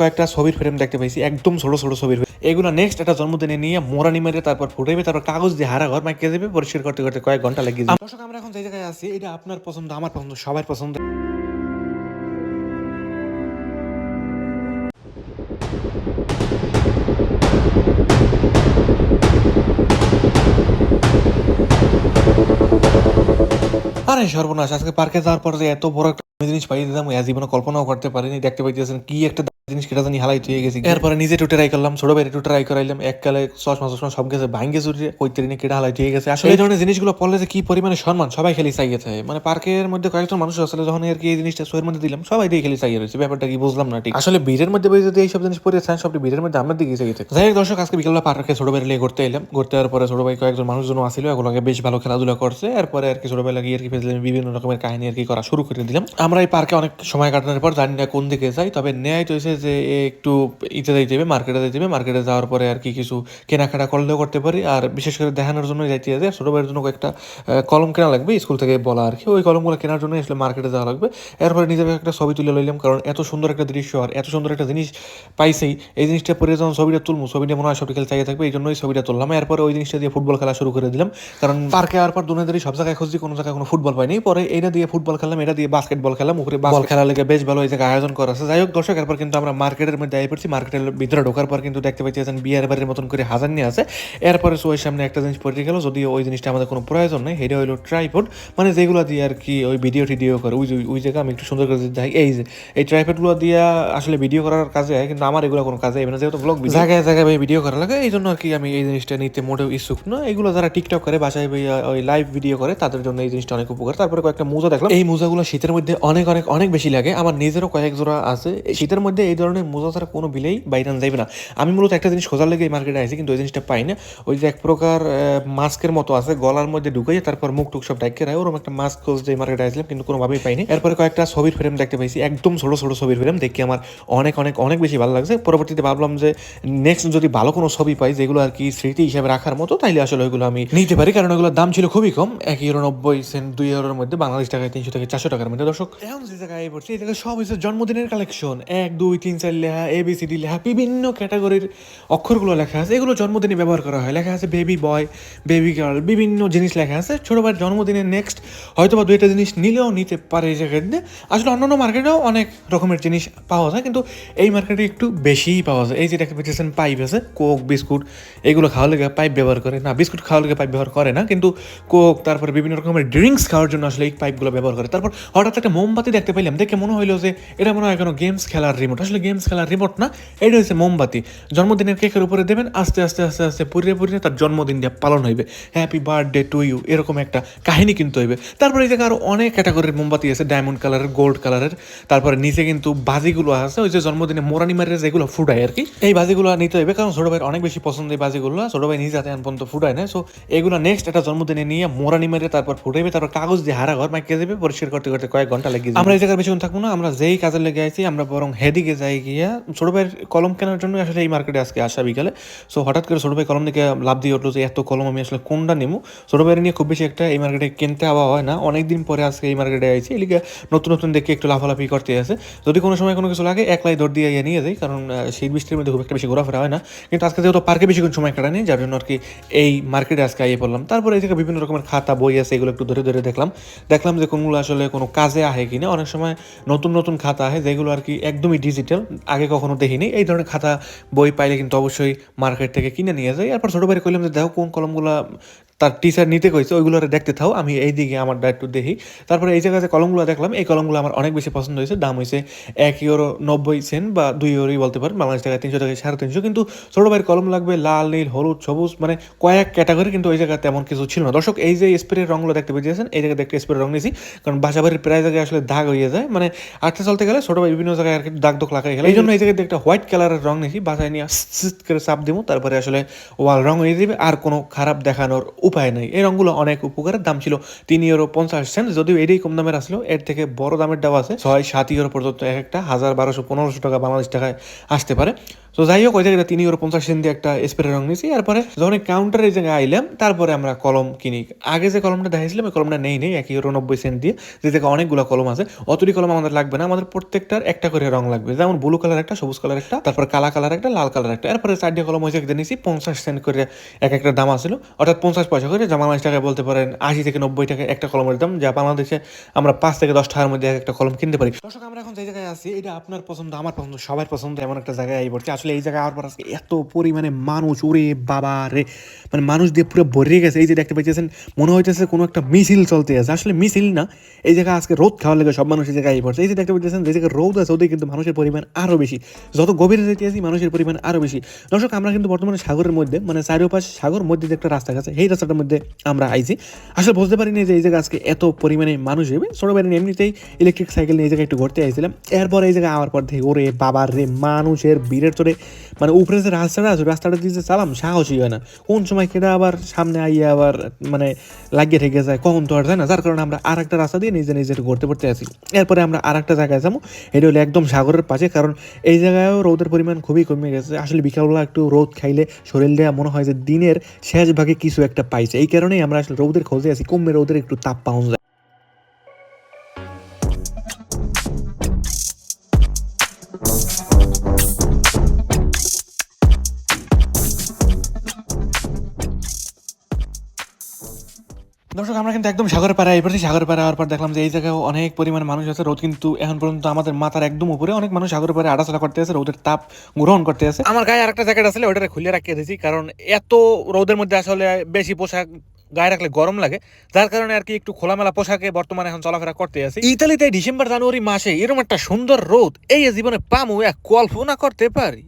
কয়েকটা ছবির ফ্রেম দেখতে পাইছি, একদম ছোট ছোট ছবির এগুলো নেক্সট একটা জন্মদিনে নিয়ে মোরানি মেরে তারপর ফুটাইবে তারপর কাগজ দিয়ে হারা ঘর মাইকে দেবে, পরিষ্কার করতে করতে কয়েক ঘণ্টা লেগে যাবে। দর্শক, আমরা এখন যে জায়গায় আছি, এটা আপনার পছন্দ, আমার পছন্দ, সবার পছন্দ। আরে সর্বনাশ, আজকে পার্কে যাওয়ার পর যে এত বড় একটা জিনিস পাই দিলাম জীবনে কল্পনাও করতে পারিনি, দেখতে পাইতেছেন কি একটা জিনিস কেটা জানি হালাই হয়ে গেছি এরপরে নিজে একটু ট্রাই করলাম ছোট ভাই একটু ট্রাই করাইলাম এককালে চশমা চশমা সব গেছে ভাঙ্গে চুরিয়ে কইতে নিয়ে কেটা হালাই হয়ে গেছে। আসলে এই ধরনের জিনিসগুলো পড়লে যে কি পরিমাণে সম্মান সবাই খেলি চাই গেছে মানে পার্কের মধ্যে কয়েকজন মানুষ আসলে যখন আর কি এই জিনিসটা শোয়ের মধ্যে দিলাম সবাই দিয়ে খেলি চাই রয়েছে। ব্যাপারটা কি বুঝলাম না ঠিক। আসলে ভিড়ের মধ্যে বই যদি এইসব জিনিস পড়ে চান সবটি ভিড়ের মধ্যে আমরা দিকে থাকে। যাই হোক দর্শক আজকে বিকেলবেলা পার্কে ছোট ভাই লিয়ে ঘুরতে এলাম। ঘুরতে যাওয়ার পরে ছোট ভাই কয়েকজন মানুষজন আসছিল এগুলোকে বেশ ভালো খেলাধুলা করছে। এরপরে আর কি ছোট ভাই লাগিয়ে আর কি ফেসলে বিভিন্ন রকমের কাহিনী আর কি করা শুরু করে দিলাম। আমরা এই পার্কে অনেক সময় কাটানোর পর জানি না কোন দিকে যাই তবে ন্যায় তো যে একটু ইতে যাইতে হবে মার্কেটে যাইতে হবে মার্কেটে যাওয়ার পরে আর কি কিছু কেনাকাটা করলেও করতে পারি। আর বিশেষ করে দেখানোর জন্য যাইতে হবে ছোট ভাইয়ের জন্য একটা কলম কেনা লাগবে স্কুল থেকে বলা আর কি। ওই কলমগুলো কেনার জন্য আসলে মার্কেটে যাওয়া লাগবে। এরপরে নিজের একটা ছবি তুলে লইলাম কারণ এত সুন্দর একটা দৃশ্য আর এত সুন্দর একটা জিনিস পাইছেই। এই জিনিসটা পরে যখন ছবিটা তুলবো ছবিটা মনে হয় সব খেলে চাইয়ে থাকবে এই জন্যই ছবিটা তুললাম। এরপরে ওই জিনিসটা দিয়ে ফুটবল খেলা শুরু করে দিলাম। কারণ পার্কে আর পর দুনিয়াদারি সব জায়গায় খুঁজছি কোনো জায়গায় কোনো ফুটবল পাইনি। পরে এটা দিয়ে ফুটবল খেললাম এটা দিয়ে বাস্কেটবল খেলাম উপরে বল খেলা লেগে বেশ ভালো এই জায়গায় আয়োজন করা আছে। যাই হোক দর্শক এরপর কিন্তু আমরা মার্কেটের মধ্যে আই পড়ছি মার্কেটের ভিতরে ঢোকার পর কিন্তু দেখতে পাচ্ছেন বিয়ার বাড়ির মতন করে হাজার নিয়ে আছে। এরপরে সোয়ের সামনে একটা জিনিস পড়ে গেল যদিও ওই জিনিসটা আমাদের কোনো প্রয়োজন নেই সেটা হলো ট্রাইপড মানে যেগুলো দিয়ে আর কি ওই ভিডিও টিডিও করে ওই ওই জায়গা আমি একটু সুন্দর করে দেখাই এই যে এই ট্রাইপডগুলো দিয়ে আসলে ভিডিও করার কাজে হয় কিন্তু আমার এগুলো কোনো কাজে হবে না যেহেতু ব্লগ জায়গায় জায়গায় ভাই ভিডিও করা লাগে এই জন্য আর কি আমি এই জিনিসটা নিতে মোটেও ইচ্ছুক না। এগুলো যারা টিকটক করে বাসায় ওই লাইভ ভিডিও করে তাদের জন্য এই জিনিসটা অনেক উপকার। তারপরে কয়েকটা মোজা দেখলাম। এই মোজাগুলো শীতের মধ্যে অনেক অনেক অনেক বেশি লাগে। আমার নিজেরও কয়েক জোড়া আছে। শীতের মধ্যে এই ধরনের মোজা ছাড়া কোনো বিলেই বাইরে যাইবে না। আমি মূলত একটা জিনিস খোঁজার লেগে এই মার্কেটে আসি কিন্তু ওই জিনিসটা পাই না। ওই যে এক প্রকার মাস্কের মতো আছে, গলার মধ্যে ঢুকাই তারপর মুখ টুক সব ডাইকে রায়, ওরকম একটা মাস্ক খুঁজতে এই মার্কেটে আইছিলাম, কিন্তু কোনোভাবেই পাইনি। এরপরে কয়েকটা ছবির ফ্রেম দেখতে পাইছি, একদম ছোটো ছোটো ছবির ফ্রেম দেখে আমার অনেক অনেক অনেক বেশি ভালো লাগছে। পরবর্তীতে ভাবলাম যে নেক্সট যদি ভালো কোনো ছবি পাই, যেগুলো আর কি স্মৃতি হিসাবে রাখার মতো, তাইলে আসলে ওইগুলো আমি নিতে পারি, কারণ ওইগুলোর দাম ছিল খুবই কম, এক ইউরো নব্বই সেন্ট দুই ইউরোর মধ্যে বাংলাদেশ টাকায় তিনশো থেকে চারশো টাকার মধ্যে। দর্শক, এখন যে জায়গায় পড়ছি, এই জায়গায় সব হচ্ছে জন্মদিনের কালেকশন এক, দুই তিন চার লেখা এ বি সি ডি লেখা, বিভিন্ন ক্যাটাগরির অক্ষরগুলো লেখা আছে। এগুলো জন্মদিনে ব্যবহার করা হয়। লেখা আছে বেবি বয় বেবি গার্ল বিভিন্ন জিনিস লেখা আছে। ছোট ভাইয়ের জন্মদিনের নেক্সট হয়তো বা দুইটা জিনিস নিলেও নিতে পারে এই জায়গাতে। আসলে অন্যান্য মার্কেটেও অনেক রকমের জিনিস পাওয়া যায়, কিন্তু এই মার্কেটে একটু বেশিই পাওয়া যায়। এই যে দেখতে পাচ্ছেন পাইপ আছে কোক বিস্কুট এগুলো খাওয়া লেগে পাইপ ব্যবহার করে না। বিস্কুট খাওয়া লেগে পাইপ ব্যবহার করে না, কিন্তু কোক তারপরে বিভিন্ন রকমের ড্রিঙ্কস খাওয়ার জন্য আসলে এই পাইপগুলো ব্যবহার করে। তারপর হঠাৎ একটা মোমবাতি দেখতে পাইলাম। দেখে মনে হইল যে এটা মনে হয় কোনো গেমস খেলার রিমোট আসলে গেমস খেলার রিমোট না, এটা হচ্ছে মোমবাতি। জন্মদিনের কেকের উপরে দেবেন, আস্তে আস্তে আস্তে আস্তে পুরিয়ে পুরিয়ে তার জন্মদিনটা পালন হইবে। হ্যাপি বার্থডে টু ইউ এরকম একটা কাহিনী কিন্তু হইবে। তারপরে এই জায়গায় আরও অনেক ক্যাটাগরির মোমবাতি আছে ডায়মন্ড কালারের গোল্ড কালারের তারপরে নিচে কিন্তু বাজিগুলো আছে, ওই যে জন্মদিনে মোরানি মারের যেগুলো ফুটায় আর কি। এই বাজিগুলো নিতে হইবে, কারণ ছোট ভাইয়ের অনেক বেশি পছন্দ এই বাজিগুলো ছোট ভাই নিজে হাতে পর্যন্ত ফুটায় না সো এগুলো নেক্সট একটা জন্মদিনে নিয়ে মোরানি মেরে তারপর ফুটাইবে, তারপর কাগজ দিয়ে হারা ঘর মাইকে দেবে, পরিষ্কার করতে করতে কয়েক ঘণ্টা লেগে আমরা এই জায়গায় বেশিক্ষণ থাকব না, আমরা যেই কাজে লেগে আছি, আমরা বরং হেদিকে যাই গিয়া ছোট ভাইয়ের কলম কেনার জন্য আসলে এই মার্কেটে আজকে আসা বিকালে। সো হঠাৎ করে ছোট ভাই কলম দিকে লাভ দিয়ে উঠল যে, এত কলম আমি আসলে কোনটা নেব? ছোট ভাইয়ের নিয়ে খুব বেশি একটা এই মার্কেটে কিনতে হওয়া হয় না। অনেকদিন পরে আজকে এই মার্কেটে আইছি। এদিকে নতুন নতুন দেখে একটু লাফালাফি করতে আছে। যদি কোনো সময় কোনো কিছু লাগে, একলাই দৌড় দিয়ে নিয়ে যাই। কারণ সেই বৃষ্টির মধ্যে খুব একটা বেশি ঘোরাফেরা হয় না। কিন্তু আজকে যেহেতু পার্কে বেশিক্ষণ সময় কাটানি যার জন্য আর কি এই মার্কেটে আজকে আইয়ে পড়লাম। তারপরে এই বিভিন্ন রকমের খাতা, বই আছে, এগুলো একটু ধরে ধরে দেখলাম। দেখলাম যে কোনগুলো আসলে কোনো কাজে আহে কিনা। অনেক সময় নতুন নতুন খাতা আহে যেগুলো আর কি একদমই ডিজিটাল আগে কখনো দেখিনি। এই ধরনের খাতা বই পাইলে কিন্তু অবশ্যই মার্কেট থেকে কিনে নিয়ে যাই এরপর ছোটো ভাই কইলাম যে, দেখো কোন কলমগুলো তার টিচার নিতে কইছে ওইগুলো দেখতে থাও, আমি এই দিকে আমার একটু দেখি। তারপরে এই জায়গায় যে কলমগুলো দেখলাম, এই কলমগুলো আমার অনেক বেশি পছন্দ হয়েছে। দাম হয়েছে এক ইউরো নব্বই সেন্ট বা দুই ইউরোই বলতে পারেন, বাংলাদেশ টাকা তিনশো টাকা সাড়ে তিনশো। কিন্তু ছোটো ভাইয়ের কলম লাগবে লাল, নীল, হলুদ, সবুজ মানে কয়েক ক্যাটাগরি কিন্তু ওই জায়গায় তেমন কিছু ছিল না। দর্শক, এই যে স্প্রের রঙগুলো দেখতে পেয়েছেন এই জায়গায় দেখতে স্প্রের রং নিয়েছি, কারণ বাসা বাড়ির প্রায় জায়গায় আসলে দাগ হয়ে যায়। মানে আটটা চলতে গেলে ছোটো ভাই বিভিন্ন জায়গায় আর কি দাগ দোক লাগাই গেলে এই জন্য এই জায়গায় একটা হোয়াইট কালারের রং নিয়েছি, বাসায় নিয়ে করে চাপ দেবো তারপরে আসলে ওয়াল রং হয়ে যাবে। আর কোনো খারাপ দেখানোর উপায় নেই। এই রঙগুলো অনেক উপকারের দাম ছিল। তিন ইউরো পঞ্চাশ সেন্ট যদিও এটাই কম দামের আসলো। এর থেকে বড় দামের ডাব আছে। ছয়, সাত ইউরো পর্যন্ত এক একটা, হাজার বারোশো, পনেরোশো টাকা বাংলাদেশ টাকায় আসতে পারে। তো যাই হোক, ওই জায়গায় তিন ইউরো পঞ্চাশ সেন্ট দিয়ে একটা স্প্রে রং নিয়েছি। এরপরে যখন কাউন্টারে জায়গায় আইলাম, তারপরে আমরা কলম কিনি। আগে যে কলমটা দেখাইছিলাম, ওই কলমটা নেই নেই। এক ইউরো নব্বই সেন্ট দিয়ে যে জায়গায় অনেকগুলো কলম আছে, অতটি কলম আমাদের লাগবে না। আমাদের প্রত্যেকটার একটা করে রং লাগবে। যেমন ব্লু কালার একটা, সবুজ কালার একটা, তারপর কালা কালার একটা, লাল কালার একটা। এরপরে চারটে কলম হয়েছে নিয়েছি, পঞ্চাশ সেন্ট করে এক একটা দাম আসলো। অর্থাৎ পঞ্চাশ পয়সা করে, যা বাংলাদেশ টাকায় বলতে পারেন আশি থেকে নব্বই টাকা একটা কলমের দাম, যা বাংলাদেশে আমরা পাঁচ থেকে দশ টাকার মধ্যে একটা কলম কিনতে পারি। দর্শক, আমরা এখন যে জায়গায় আছি, এটা আপনার পছন্দ, আমার পছন্দ, সবার পছন্দ, এমন একটা জায়গায় পড়ছে। আসলে এই জায়গায় আওয়ার পর আজকে এত পরিমাণে মানুষ, ওরে বাবা রে মানে মানুষ দিয়ে পুরো ভরে গেছে। এই যে দেখতে পাইতেছেন, মনে হইতেছে কোনো একটা মিছিল চলতে আছে। আসলে মিছিল না, এই জায়গায় আজকে রোদ খাওয়ার লেগে সব মানুষ এই জায়গায় আই পড়ছে। এই যে দেখতে পাইতেছেন, যে জায়গায় রোদ আছে ওদের কিন্তু মানুষের পরিমাণ আরও বেশি। যত গভীরে যেতে আছি, মানুষের পরিমাণ আরও বেশি। দর্শক, আমরা কিন্তু বর্তমানে সাগরের মধ্যে মানে চারিপাশ সাগর মধ্যে একটা রাস্তা আছে এই রাস্তাটার মধ্যে আমরা আইছি। আসলে বুঝতে পারিনি যে এই জায়গায় আজকে এত পরিমাণে মানুষ হবে ছোটো এমনিতেই ইলেকট্রিক সাইকেল নিয়ে এই জায়গায় একটু ঘুরতে আইছিলাম। এরপর এই জায়গায় আওয়ার পর থেকে ওরে বাবার রে, মানুষের ভিড়ের চড়ে মানে উপরে যে রাস্তাটা আছে, রাস্তাটা দিয়ে চালাম, সাহসই হয় না। কোন সময় কেটে আবার সামনে আইয়া আবার মানে লাগিয়ে থেকে যায়, কখন তো আর যায় না। যার কারণে আমরা আর একটা রাস্তা দিয়ে নিজে নিজে ঘুরতে পড়তে আসি এরপরে আমরা আর একটা জায়গায় যাব। এটা হলো একদম সাগরের পাশে, কারণ এই জায়গায়ও রোদের পরিমাণ খুবই কমে গেছে। আসলে বিকালবেলা একটু রোদ খাইলে শরীর দেওয়া মনে হয় যে দিনের শেষ ভাগে কিছু একটা পাইছে। এই কারণেই আমরা আসলে রৌদের খোঁজে আছি। কমে রৌদের একটু তাপ পাওয়া যায়। একদম সাগর পাড়ায় এবার সাগর পাড়া হওয়ার পর দেখলাম যে এই জায়গায় অনেক পরিমাণ মানুষ আছে। রোদ কিন্তু এখন পর্যন্ত আমাদের মাথার একদম উপরে। অনেক মানুষ সাগর পাড়ে আড়াচলা করতে আছে রোদের তাপ গ্রহণ করতে আছে আমার গায়ে আরেকটা জ্যাকেট আসলে ওটা খুলে রাখিয়ে দিয়েছি, কারণ এত রোদের মধ্যে আসলে বেশি পোশাক গায়ে রাখলে গরম লাগে। যার কারণে আর কি একটু খোলামেলা পোশাকে বর্তমানে এখন চলাফেরা করতে আছে ইতালিতে ডিসেম্বর জানুয়ারি মাসে এরকম একটা সুন্দর রোদ, এই জীবনে পামু এক কল্পনা করতে পারি।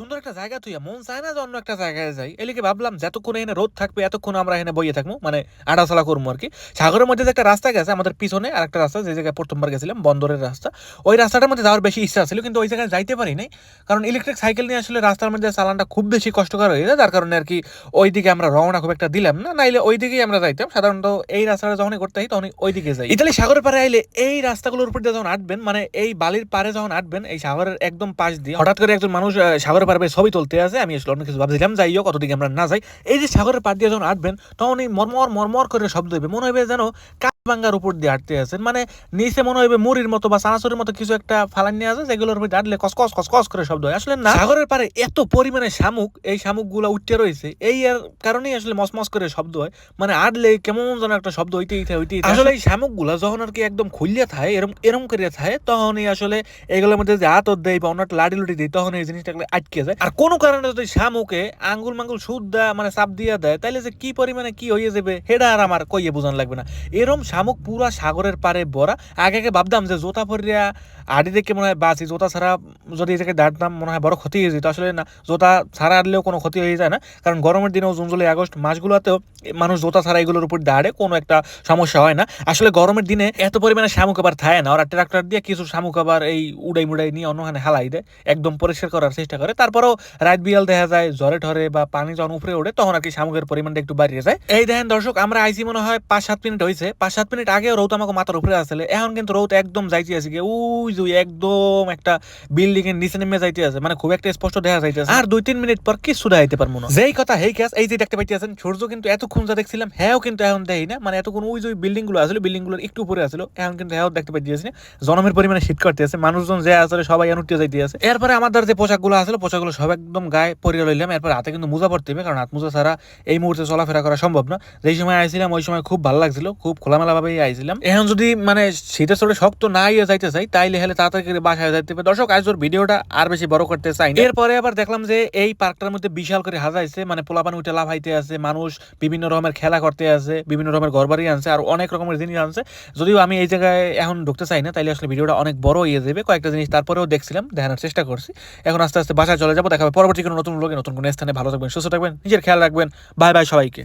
সুন্দর একটা জায়গা তুই মন চায় না যে অন্য একটা জায়গায় যাই। এলিকে ভাবলাম, যতক্ষণ এখানে রোদ থাকবে, এতক্ষণ আমরা এখানে বইয়ে থাকব মানে আড়াচলা করব আর কি। সাগরের মধ্যে যে একটা রাস্তা গেছে, আমাদের পিছনে আর একটা রাস্তা, যে জায়গায় প্রথমবার গেছিলাম, বন্দরের রাস্তা। ওই রাস্তাটার মধ্যে যাওয়ার বেশি ইচ্ছা ছিল, কিন্তু ওই জায়গায় যাইতে পারি নাই। কারণ ইলেকট্রিক সাইকেল নিয়ে আসলে রাস্তার মধ্যে চালানটা খুব বেশি কষ্টকর হয়ে যায়, যার কারণে আর কি ওই দিকে আমরা রওনা খুব একটা দিলাম না। নাইলে ওই দিকেই আমরা যাইতাম। সাধারণত এই রাস্তাটা যখনই করতে হয় তখন ওই দিকে যাই। ইতালি সাগরের পারে আইলে এই রাস্তাগুলোর উপর দিয়ে যখন আটবেন মানে এই বালির পারে যখন আটবেন, এই সাগরের একদম পাশ দিয়ে, হঠাৎ করে একজন মানুষ সাগরের পারে সবই তুলতে আছে, আমি আসলে অন্য কিছু ভাবছিলাম। যাই হোক অতদিকে আমরা না যাই। এই যে সাগরের পাড় দিয়ে যখন আসবেন তখন এই মরমর মরমর করে শব্দ হইবে। মনে হবে যেন কাঠবাঙ্গার উপর দিয়ে আটতে আছেন। মানে নিচে মনে হইবে মুড়ির মতো বা চানাচুরের মতো কিছু একটা ফালান নিয়ে আছে যেগুলোর উপর আটলে কস কস কস কস করে শব্দ হয়। আসলে না? সাগরের পারে এত পরিমাণে শামুক এই শামুকগুলা উঠতে রয়েছে এই এর কারণেই আসলে মসমস করে শব্দ হয়। মানে আটলে কেমন যেন একটা শব্দ হইতেই থাকে হইতেই আসলে এই শামুকগুলা যখন আর কি একদম খুলিয়া থাকে এরম এরম করিয়া থাকে তখনই আসলে এগুলোর মধ্যে যে হাত দেয় বা অন্য একটা লাডি লুটি দেয় তখন এই জিনিসটা আটকে যায়। আর কোনো কারণে যদি শামুকে আঙ্গুল মাঙ্গুল সুদ দেয় মানে চাপ দিয়া দেয় তাইলে যে কি পরিমাণে কি হয়ে যাবে সেটা আর আমার কইয়ে বোঝান লাগবে না। এরম শামুক পুরা সাগরের পারে ভরা আগে আগে ভাবতাম যে জোতা পরিয়া আড়ি দেখে মনে হয় বাঁচি জোতা ছাড়া যদি এটাকে দাঁড়তাম মনে হয় বড় ক্ষতি হয়ে যেত। আসলে না, জোতা ছাড়া আনলেও কোনো ক্ষতি হয়ে যায় না। কারণ গরমের দিনেও জুন, জুলাই, আগস্ট মাসগুলোতেও মানুষ জোতা ছাড়া এগুলোর উপর দাঁড়ে, কোনো একটা সমস্যা হয় না। আসলে গরমের দিনে এত পরিমাণে শামুক আবার থাকে না। ওরা ট্রাক্টর দিয়ে কিছু শামুক আবার এই উড়াই মুড়াই নিয়ে অন্যখানে হালাই দেয়, একদম পরিষ্কার করার চেষ্টা করে। তারপরেও রাত বিয়াল দেখা যায় জ্বরে ঠরে বা পানি যখন উপরে ওঠে, তখন আর কি শামুকের পরিমাণটা একটু বাড়িয়ে যায়। এই দেখেন দর্শক, আমরা আইসি মনে হয় পাঁচ সাত মিনিট হয়েছে পাঁচ সাত মিনিট আগে রৌত আমাকে মাথার উপরে আসলে, এখন কিন্তু রৌত একদম যাইতে আছে গিয়ে ওই যে একদম একটা বিল্ডিং এর নিচে নেমে যাইতে আছে মানে খুব একটা স্পষ্ট দেখা যাইতেছে আর দুই তিন মিনিট পর কিছু দেখাইতে পারব না। যেই কথা হেই ক্যাস এই যে দেখতে পাইতেছেন, সূর্য কিন্তু এতক্ষণ যা দেখছিলাম হ্যাঁ কিন্তু এখন দেই না মানে এতক্ষণ ওই যে বিল্ডিংগুলো আসলে বিল্ডিংগুলোর একটু উপরে আসলো, এখন কিন্তু হ্যাঁ দেখতে পাইতেছি না, জনমের পরিমাণে শীত করতে আছে মানুষজন যে আসলে সবাই উঠতে যাইতে আছে। এরপরে আমাদের যে পোশাকগুলো আসলে, পোশাকগুলো সব একদম গায়ে পরিয়ে লইলাম, এরপর হাতে কিন্তু মোজা পড়তে হবে, কারণ হাত মোজা ছাড়া এই মুহূর্তে চলাফেরা করা সম্ভব না। যেই সময় আইছিলাম, ওই সময় খুব ভালো লাগছিল, খুব খোলামেলা ভাবেই আইছিলাম। এখন যদি মানে শীতের চড়ে শক্ত না ইয়ে যাইতে চাই, তাইলে হলে তাড়াতাড়ি বাসায় যাইতে হবে। দর্শক, আজ ওর ভিডিওটা আর বেশি বড় করতে চাই। এরপরে আবার দেখলাম যে এই পার্কটার মধ্যে বিশাল করে হাজাইছে মানে পোলাপান উঠে লাফাইতে আছে, মানুষ বিভিন্ন রকমের খেলা করতে আছে, বিভিন্ন রকমের ঘর বাড়ি আনছে, আর অনেক রকমের জিনিস আনছে। যদিও আমি এই জায়গায় এখন ঢুকতে চাই না, তাইলে আসলে ভিডিওটা অনেক বড় ইয়ে যাবে। কয়েকটা জিনিস তারপরেও দেখছিলাম, দেখানোর চেষ্টা করছি। এখন আস্তে আস্তে বাসায় চলে যাব দেখা হবে পরবর্তী কোনো নতুন লোকে নতুন কোনো স্থানে। ভালো থাকবেন, সুস্থ থাকবেন, নিজের খেয়াল রাখবেন। বাই বাই সবাইকে।